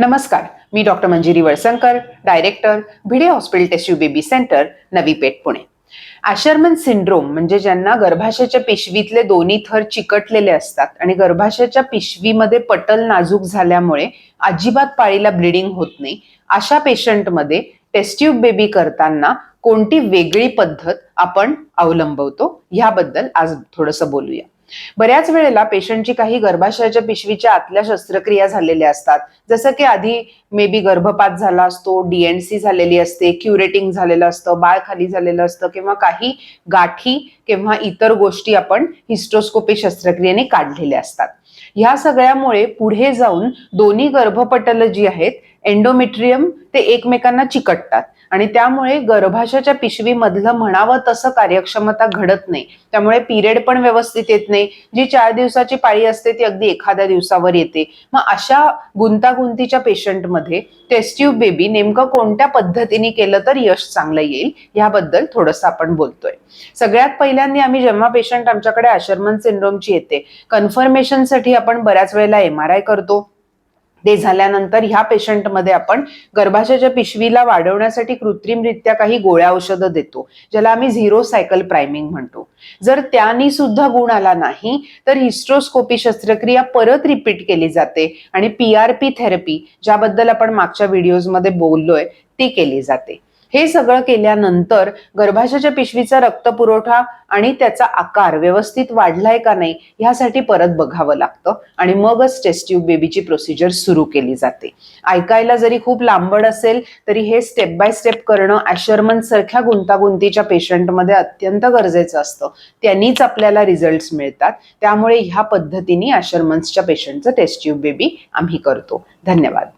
नमस्कार मी doctor Manjiri Walsankar director Bhide hospital test tube baby centre Navi Peth Pune. आशर्मन syndrome म्हणजे ज्यांना गर्भाशयाच्या पिशवीतले दोन्ही थर चिकटलेले असतात आणि गर्भाशयाच्या पिशवीमध्ये पटल नाजूक झाल्यामुळे अजिबात पाळीला ब्लिडिंग होत नाही अशा पेशंटमध्ये टेस्ट्यूब बेबी करताना कोणती वेगळी पद्धत आपण अवलंबवतो ह्याबद्दल आज थोडंसं बोलूया. बऱ्याच वेळेला पेशंटची काही गर्भाशयाच्या पिशवीच्या आतल्या शस्त्रक्रिया झालेल्या असतात. जसं की आधी मे बी गर्भपात झाला असतो डीएनसी झालेली असते क्युरेटिंग झालेलं असतं बाळ खाली झालेलं असतं किंवा काही गाठी किंवा इतर गोष्टी आपण हिस्ट्रोस्कोपी शस्त्रक्रियेने काढलेल्या असतात. ह्या सगळ्यामुळे पुढे जाऊन दोन्ही गर्भपटल जी आहेत एंडोमेट्रियम ते एकमेकांना चिकटतात. आणि त्यामुळे गर्भाशयाच्या पिशवीमधलं म्हणावं तसं कार्यक्षमता घडत नाही. त्यामुळे पिरियड पण व्यवस्थित येत नाही. जी चार दिवसाची पाळी असते ती अगदी एखाद्या दिवसावर येते. मग अशा गुंतागुंतीच्या पेशंटमध्ये टेस्ट्यूब बेबी नेमकं कोणत्या पद्धतीने केलं तर यश चांगलं येईल याबद्दल थोडंसं आपण बोलतोय. सगळ्यात पहिल्यांदा आम्ही जेव्हा पेशंट आमच्याकडे आशर्मन सिंड्रोमची येते कन्फर्मेशनसाठी आपण बऱ्याच वेळेला एम आर आय करतो. ते झाल्यानंतर ह्या पेशंटमध्ये आपण गर्भाशयाच्या पिशवीला वाढवण्यासाठी कृत्रिमरित्या काही गोळ्या औषधं देतो ज्याला आम्ही झिरो सायकल प्रायमिंग म्हणतो. जर त्यानी सुद्धा गुण आला नाही तर हिस्ट्रोस्कोपी शस्त्रक्रिया परत रिपीट केली जाते आणि पी आर पी थेरपी ज्याबद्दल आपण मागच्या व्हिडिओजमध्ये बोललोय ती केली जाते. हे सगळं केल्यानंतर गर्भाशयाच्या पिशवीचा रक्तपुरवठा आणि त्याचा आकार व्यवस्थित वाढलाय का नाही ह्यासाठी परत बघावं लागतं. आणि मगच टेस्ट्यूब बेबीची प्रोसिजर सुरू केली जाते. ऐकायला जरी खूप लांबड असेल तरी हे स्टेप बाय स्टेप करणं ॲशरमन सारख्या गुंतागुंतीच्या पेशंटमध्ये अत्यंत गरजेचं असतं. त्यांनीच आपल्याला रिझल्ट्स मिळतात. त्यामुळे ह्या पद्धतीने ॲशरमन्सच्या पेशंटचं टेस्ट्यूब बेबी आम्ही करतो. धन्यवाद.